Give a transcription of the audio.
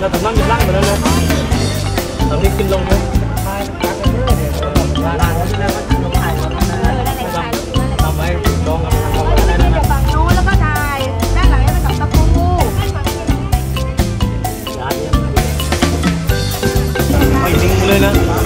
เราต้งนั่งอยู่ล่างแบบนั้นเลยตอนนี้กินลงด้ยทำไว้ลอกันทำไว้ได้แล้วนะฝั่งน้นแล้วก็ถ่ายด้านหลังให้มันกับตะปูไม่เลยนะ